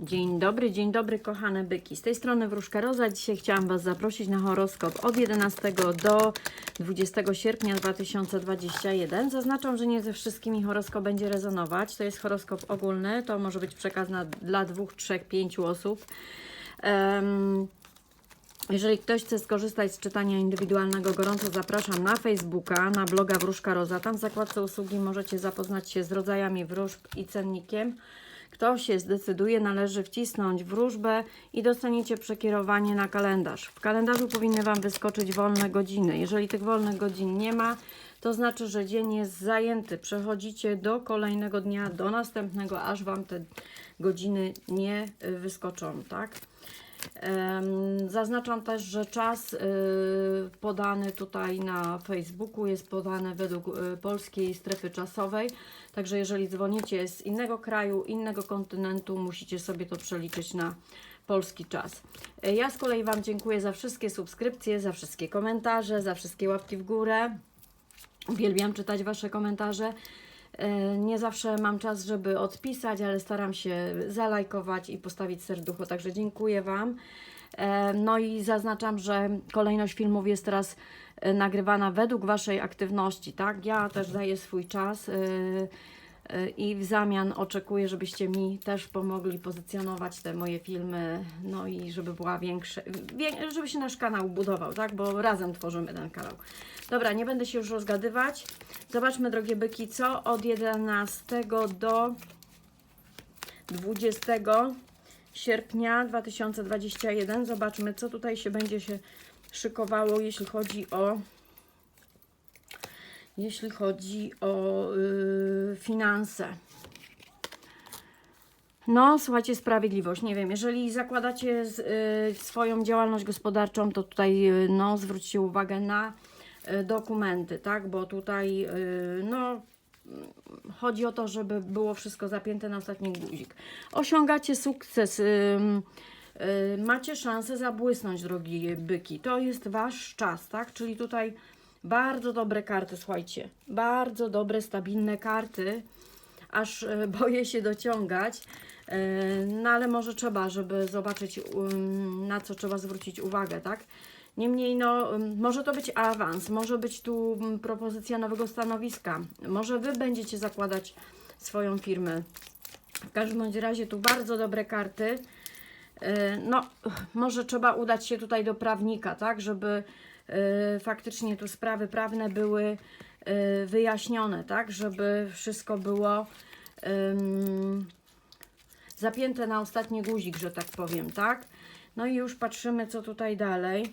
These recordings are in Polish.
Dzień dobry, dzień dobry kochane byki. Z tej strony Wróżka Roza. Dzisiaj chciałam Was zaprosić na horoskop od 11 do 20 sierpnia 2021. Zaznaczam, że nie ze wszystkimi horoskop będzie rezonować. To jest horoskop ogólny, to może być przekaz na, dla dwóch, trzech, pięciu osób. Em, jeżeli ktoś chce skorzystać z czytania indywidualnego, gorąco zapraszam na Facebooka, na bloga Wróżka Roza. Tam w zakładce usługi możecie zapoznać się z rodzajami wróżb i cennikiem. Kto się zdecyduje, należy wcisnąć wróżbę i dostaniecie przekierowanie na kalendarz. W kalendarzu powinny Wam wyskoczyć wolne godziny. Jeżeli tych wolnych godzin nie ma, to znaczy, że dzień jest zajęty. Przechodzicie do kolejnego dnia, do następnego, aż Wam te godziny nie wyskoczą, tak? Zaznaczam też, że czas y, podany tutaj na Facebooku jest podany według y, polskiej strefy czasowej. Także jeżeli dzwonicie z innego kraju, innego kontynentu, musicie sobie to przeliczyć na polski czas. Y, Ja z kolei Wam dziękuję za wszystkie subskrypcje, za wszystkie komentarze, za wszystkie łapki w górę. Uwielbiam czytać Wasze komentarze. E, Nie zawsze mam czas, żeby odpisać, ale staram się zalajkować i postawić serducho, także dziękuję Wam. E, No i zaznaczam, że kolejność filmów jest teraz e, nagrywana według Waszej aktywności, tak? Ja też daję swój czas i w zamian oczekuję, żebyście mi też pomogli pozycjonować te moje filmy, no i żeby była większa, wię- żeby się nasz kanał budował, tak? Bo razem tworzymy ten kanał. Dobra, nie będę się już rozgadywać. Zobaczmy, drogie byki, co od 11 do 20 sierpnia 2021. Zobaczmy, co tutaj się będzie się szykowało, jeśli chodzi o jeśli chodzi o yy, finanse. No, słuchajcie, sprawiedliwość. Nie wiem, jeżeli zakładacie z, y, swoją działalność gospodarczą, to tutaj y, no, zwróćcie uwagę na y, dokumenty, tak? Bo tutaj y, no, chodzi o to, żeby było wszystko zapięte na ostatni guzik. Osiągacie sukces. ym, y, Macie szansę zabłysnąć, drogi byki. To jest wasz czas, tak? Czyli tutaj bardzo dobre karty, słuchajcie. Bardzo dobre, stabilne karty aż e, boję się dociągać. E, No ale może trzeba, żeby zobaczyć, um, na co trzeba zwrócić uwagę, tak? Niemniej, no, um, może to być awans, może być tu um, propozycja nowego stanowiska, może Wy będziecie zakładać swoją firmę. W każdym bądź razie tu bardzo dobre karty. E, No, może trzeba udać się tutaj do prawnika, tak, żeby faktycznie tu sprawy prawne były e, wyjaśnione, tak, żeby wszystko było zapięte na ostatni guzik, że tak powiem, tak. No i już patrzymy, co tutaj dalej.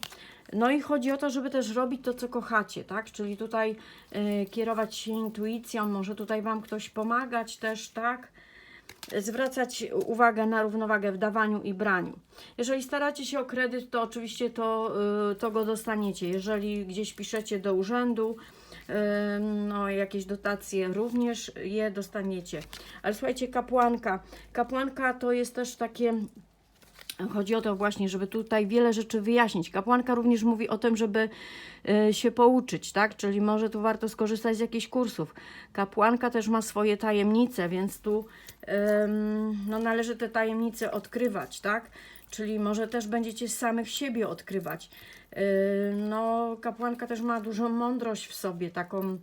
No i chodzi o to, żeby też robić to, co kochacie, tak? Czyli tutaj e, kierować się intuicją, może tutaj Wam ktoś pomagać też, tak? Zwracać uwagę na równowagę w dawaniu i braniu. Jeżeli staracie się o kredyt, to oczywiście to, y, to go dostaniecie. Jeżeli gdzieś piszecie do urzędu, y, no jakieś dotacje, również je dostaniecie. Ale słuchajcie, kapłanka. Kapłanka to jest też takie Chodzi o to właśnie, żeby tutaj wiele rzeczy wyjaśnić. Kapłanka również mówi o tym, żeby y, się pouczyć, tak? Czyli może tu warto skorzystać z jakichś kursów. Kapłanka też ma swoje tajemnice, więc tu no, należy te tajemnice odkrywać, tak? Czyli może też będziecie samych siebie odkrywać. Yy, no, kapłanka też ma dużą mądrość w sobie, taką y,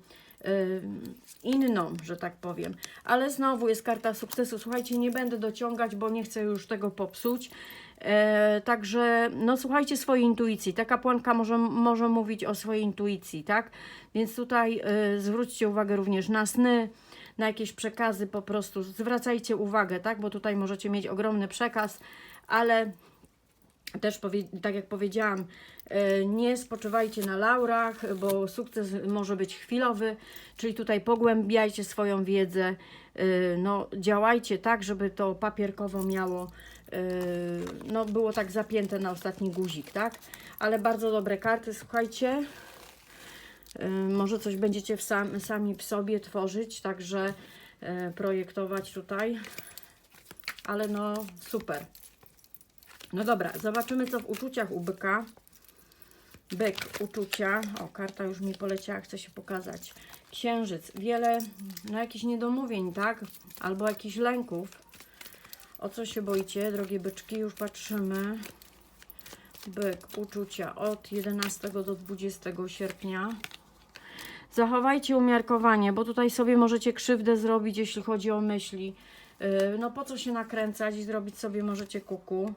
inną, że tak powiem. Ale znowu jest karta sukcesu. Słuchajcie, nie będę dociągać, bo nie chcę już tego popsuć. E, także, no słuchajcie swojej intuicji. Ta kapłanka może, może mówić o swojej intuicji, tak? Więc tutaj e, zwróćcie uwagę również na sny, na jakieś przekazy po prostu. Zwracajcie uwagę, tak? Bo tutaj możecie mieć ogromny przekaz, ale też, tak jak powiedziałam, e, nie spoczywajcie na laurach, bo sukces może być chwilowy, czyli tutaj pogłębiajcie swoją wiedzę, e, no, działajcie tak, żeby to papierkowo miało, no, było tak zapięte na ostatni guzik, tak? Ale bardzo dobre karty, słuchajcie. E, Może coś będziecie w sam, sami w sobie tworzyć, także e, projektować tutaj, ale no super. No dobra, zobaczymy co w uczuciach u byka. Byk, uczucia. O, karta już mi poleciała, chce się pokazać. Księżyc, wiele, no jakichś niedomówień, tak? Albo jakichś lęków. O co się boicie, drogie byczki? Już patrzymy. Byk, uczucia od 11 do 20 sierpnia. Zachowajcie umiarkowanie, bo tutaj sobie możecie krzywdę zrobić, jeśli chodzi o myśli. Yy, No po co się nakręcać i zrobić sobie możecie kuku.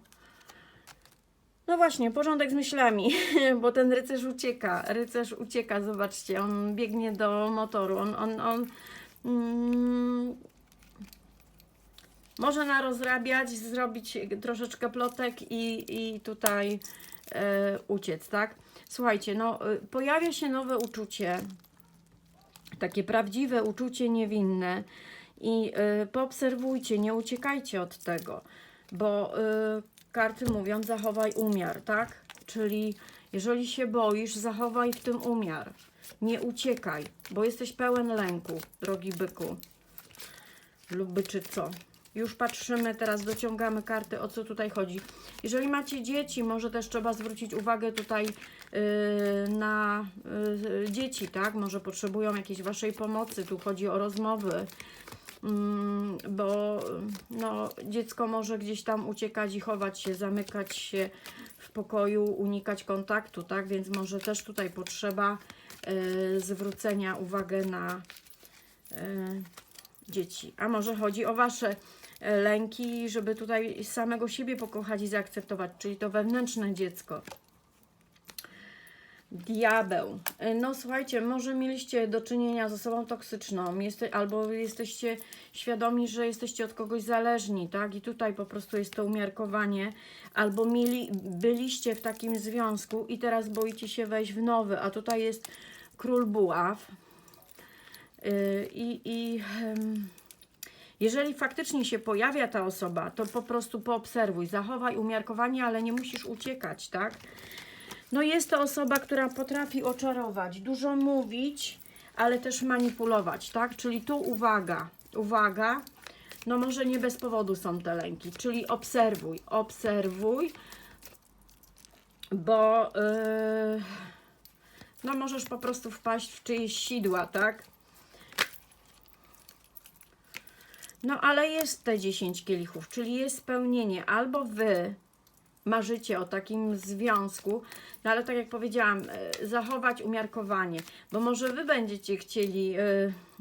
No właśnie, porządek z myślami, bo ten rycerz ucieka. Rycerz ucieka, zobaczcie, on biegnie do motoru. On, on, on mm, może narozrabiać, zrobić troszeczkę plotek i, i tutaj e, uciec, tak? Słuchajcie, no y, pojawia się nowe uczucie, takie prawdziwe uczucie niewinne i y, poobserwujcie, nie uciekajcie od tego, bo karty mówią zachowaj umiar, tak? Czyli jeżeli się boisz, zachowaj w tym umiar. Nie uciekaj, bo jesteś pełen lęku, drogi byku lub byczy co. Już patrzymy, teraz dociągamy karty, o co tutaj chodzi. Jeżeli macie dzieci, może też trzeba zwrócić uwagę tutaj yy, na yy, dzieci, tak? Może potrzebują jakiejś Waszej pomocy, tu chodzi o rozmowy, Mm, bo no, dziecko może gdzieś tam uciekać i chować się, zamykać się w pokoju, unikać kontaktu, tak? Więc może też tutaj potrzeba yy, zwrócenia uwagi na yy, dzieci. A może chodzi o Wasze lęki, żeby tutaj samego siebie pokochać i zaakceptować, czyli to wewnętrzne dziecko. Diabeł. E, No słuchajcie, może mieliście do czynienia z osobą toksyczną, jeste, albo jesteście świadomi, że jesteście od kogoś zależni, tak? I tutaj po prostu jest to umiarkowanie, albo mieli, byliście w takim związku i teraz boicie się wejść w nowy, a tutaj jest król buław. Yy, I, i em, jeżeli faktycznie się pojawia ta osoba, to po prostu poobserwuj, zachowaj umiarkowanie, ale nie musisz uciekać, tak? No jest to osoba, która potrafi oczarować, dużo mówić, ale też manipulować, tak? Czyli tu uwaga, uwaga, no może nie bez powodu są te lęki, czyli obserwuj, obserwuj, bo yy, no możesz po prostu wpaść w czyjeś sidła, tak? No ale jest te 10 kielichów, czyli jest spełnienie. Albo wy marzycie o takim związku, no ale tak jak powiedziałam, e, zachować umiarkowanie, bo może wy będziecie chcieli, e,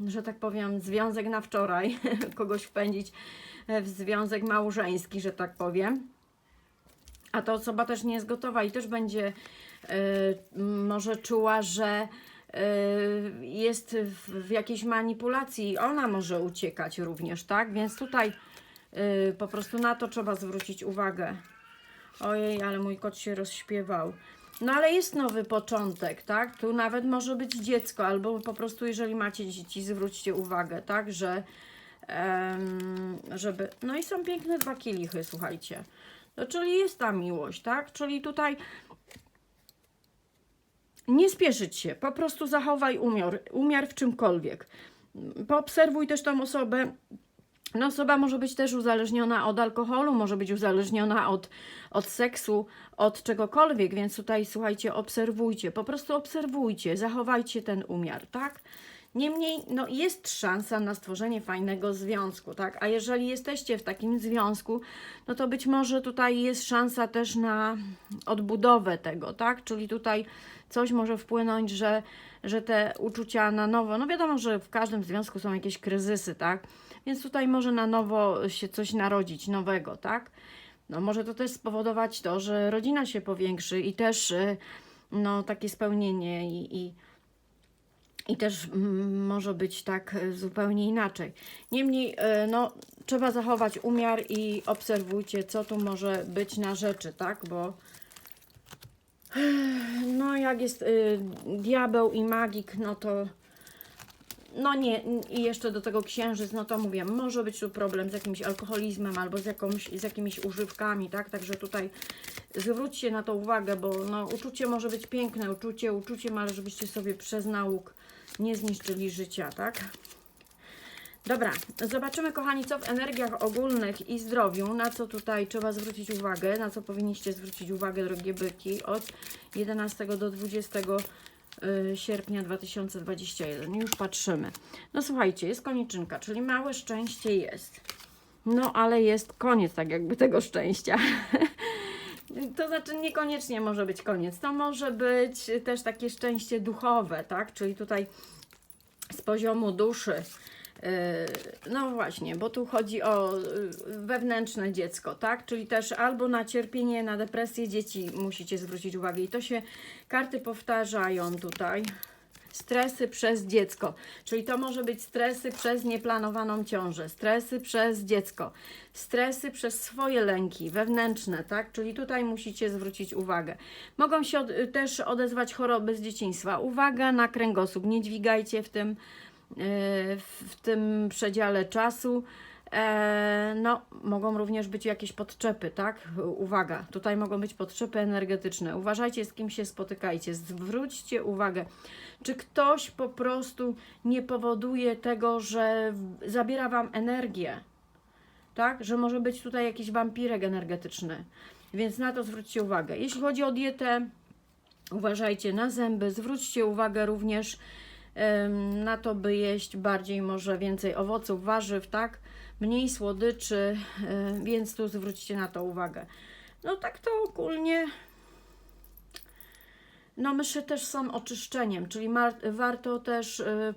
że tak powiem, związek na wczoraj, kogoś wpędzić e, w związek małżeński, że tak powiem. A ta osoba też nie jest gotowa i też będzie może czuła, że jest w, jakiejś manipulacji. Ona może uciekać również, tak? Więc tutaj e, po prostu na to trzeba zwrócić uwagę. Ojej, ale mój kot się rozśpiewał. No ale jest nowy początek, tak? Tu nawet może być dziecko, albo po prostu jeżeli macie dzieci, zwróćcie uwagę, tak? Że em, żeby... No i są piękne dwa kielichy, słuchajcie. No, czyli jest ta miłość, tak? Czyli tutaj nie spieszyć się, po prostu zachowaj umiar, umiar w czymkolwiek. Poobserwuj też tą osobę. No, osoba może być też uzależniona od alkoholu, może być uzależniona od, od seksu, od czegokolwiek, więc tutaj słuchajcie, obserwujcie, po prostu obserwujcie, zachowajcie ten umiar, tak? Niemniej, no jest szansa na stworzenie fajnego związku, tak? A jeżeli jesteście w takim związku, no to być może tutaj jest szansa też na odbudowę tego, tak? Czyli tutaj coś może wpłynąć, że, że te uczucia na nowo, no wiadomo, że w każdym związku są jakieś kryzysy, tak? Więc tutaj może na nowo się coś narodzić nowego, tak? No może to też spowodować to, że rodzina się powiększy i też y, no takie spełnienie i, i i też może być tak e, zupełnie inaczej. Niemniej, e, no, trzeba zachować umiar i obserwujcie, co tu może być na rzeczy, tak? Bo no, jak jest y, diabeł i magik, no to no nie, i jeszcze do tego księżyc, no to mówię, może być tu problem z jakimś alkoholizmem albo z, jakąś, z jakimiś używkami, tak? Także tutaj zwróćcie na to uwagę, bo no, uczucie może być piękne, uczucie uczuciem, ale żebyście sobie przez nauk nie zniszczyli życia, tak? Dobra, zobaczymy kochani, co w energiach ogólnych i zdrowiu, na co tutaj trzeba zwrócić uwagę, na co powinniście zwrócić uwagę, drogie byki, od 11 do 20 y, sierpnia 2021. Już patrzymy. No słuchajcie, jest koniczynka, czyli małe szczęście jest. No, ale jest koniec tak jakby tego szczęścia. To znaczy niekoniecznie może być koniec. To może być też takie szczęście duchowe, tak? Czyli tutaj z poziomu duszy. Yy, No właśnie, bo tu chodzi o yy, wewnętrzne dziecko, tak? Czyli też albo na cierpienie, na depresję dzieci musicie zwrócić uwagę. I to się karty powtarzają tutaj. Stresy przez dziecko, czyli to może być stresy przez nieplanowaną ciążę, stresy przez dziecko, stresy przez swoje lęki wewnętrzne, tak? Czyli tutaj musicie zwrócić uwagę. Mogą się od, też odezwać choroby z dzieciństwa. Uwaga na kręgosłup, nie dźwigajcie w tym, w tym przedziale czasu. E, no, mogą również być jakieś podczepy, tak? Uwaga, tutaj mogą być podczepy energetyczne. Uważajcie, z kim się spotykajcie. Zwróćcie uwagę, czy ktoś po prostu nie powoduje tego, że zabiera Wam energię, tak? Że może być tutaj jakiś wampirek energetyczny. Więc na to zwróćcie uwagę. Jeśli chodzi o dietę, uważajcie na zęby. Zwróćcie uwagę również na to, by jeść bardziej, może więcej owoców, warzyw, tak? Mniej słodyczy, więc tu zwróćcie na to uwagę. No tak to ogólnie. No myszy też są oczyszczeniem, czyli warto też e,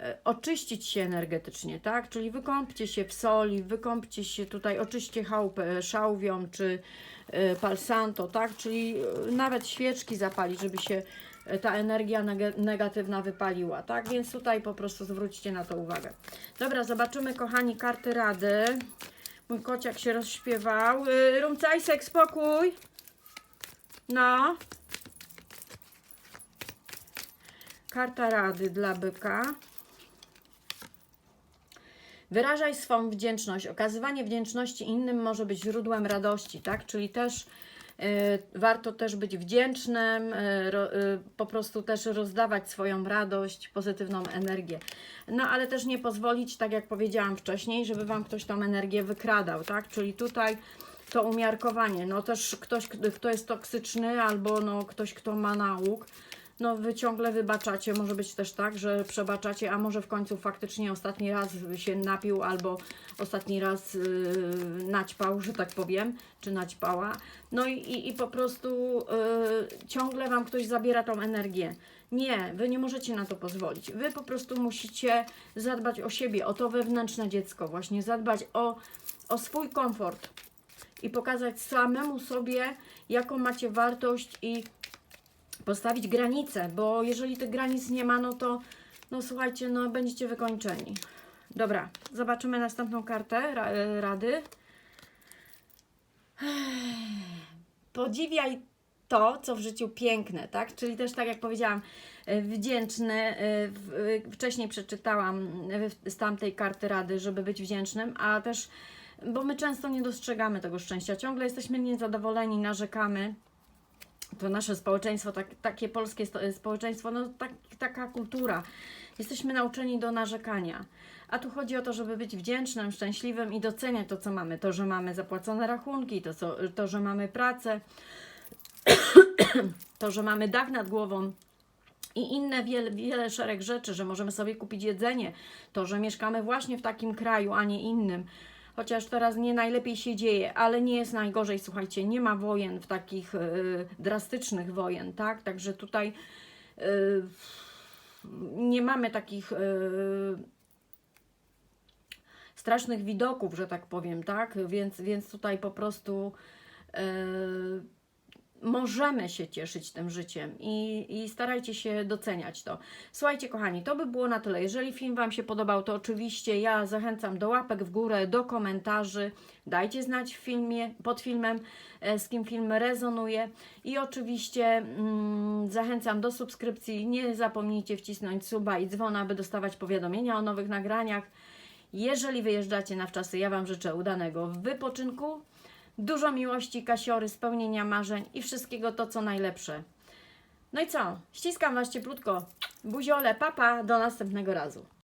e, oczyścić się energetycznie, tak? Czyli wykąpcie się w soli, wykąpcie się tutaj, oczyście chałupę szałwią czy e, palsanto, tak? Czyli nawet świeczki zapalić, żeby się ta energia negatywna wypaliła, tak? Więc tutaj po prostu zwróćcie na to uwagę. Dobra, zobaczymy, kochani, karty rady. Mój kociak się rozśpiewał. Yy, Rumcajsek, spokój. No. Karta rady dla byka. Wyrażaj swą wdzięczność. Okazywanie wdzięczności innym może być źródłem radości, tak? Czyli też y, warto też być wdzięcznym, ro, y, po prostu też rozdawać swoją radość, pozytywną energię. No ale też nie pozwolić, tak jak powiedziałam wcześniej, żeby Wam ktoś tą energię wykradał, tak? Czyli tutaj to umiarkowanie. No też ktoś, kto jest toksyczny, albo no ktoś, kto ma nauk, no wy ciągle wybaczacie, może być też tak, że przebaczacie, a może w końcu faktycznie ostatni raz się napił albo ostatni raz yy, naćpał, że tak powiem, czy naćpała. No i, i, i po prostu yy, ciągle Wam ktoś zabiera tą energię. Nie, Wy nie możecie na to pozwolić. Wy po prostu musicie zadbać o siebie, o to wewnętrzne dziecko, właśnie zadbać o, o swój komfort i pokazać samemu sobie, jaką macie wartość i postawić granice, bo jeżeli tych granic nie ma, no to no słuchajcie, no będziecie wykończeni. Dobra, zobaczymy następną kartę ra, e, rady. Podziwiaj to, co w życiu piękne, tak? Czyli też tak jak powiedziałam, e, wdzięczny. e, Wcześniej przeczytałam z tamtej karty rady, żeby być wdzięcznym, a też, bo my często nie dostrzegamy tego szczęścia. Ciągle jesteśmy niezadowoleni, narzekamy to nasze społeczeństwo, tak, takie polskie sto- społeczeństwo, no tak, taka kultura. Jesteśmy nauczeni do narzekania. A tu chodzi o to, żeby być wdzięcznym, szczęśliwym i doceniać to, co mamy. To, że mamy zapłacone rachunki, to, co, to że mamy pracę, to, że mamy dach nad głową i inne wiele, wiele szereg rzeczy, że możemy sobie kupić jedzenie, to, że mieszkamy właśnie w takim kraju, a nie innym. Chociaż teraz nie najlepiej się dzieje, ale nie jest najgorzej, słuchajcie, nie ma wojen w takich y, drastycznych wojen, tak? Także tutaj y, nie mamy takich y, strasznych widoków, że tak powiem, tak? Więc, więc tutaj po prostu y, możemy się cieszyć tym życiem i, i starajcie się doceniać to. Słuchajcie, kochani, to by było na tyle. Jeżeli film Wam się podobał, to oczywiście ja zachęcam do łapek w górę, do komentarzy. Dajcie znać w filmie, pod filmem, e, z kim film rezonuje. I oczywiście mm, zachęcam do subskrypcji. Nie zapomnijcie wcisnąć suba i dzwona, aby dostawać powiadomienia o nowych nagraniach. Jeżeli wyjeżdżacie na wczasy, ja Wam życzę udanego wypoczynku, dużo miłości, kasiory, spełnienia marzeń i wszystkiego to, co najlepsze. No i co? Ściskam Was cieplutko. Buziole, papa, do następnego razu.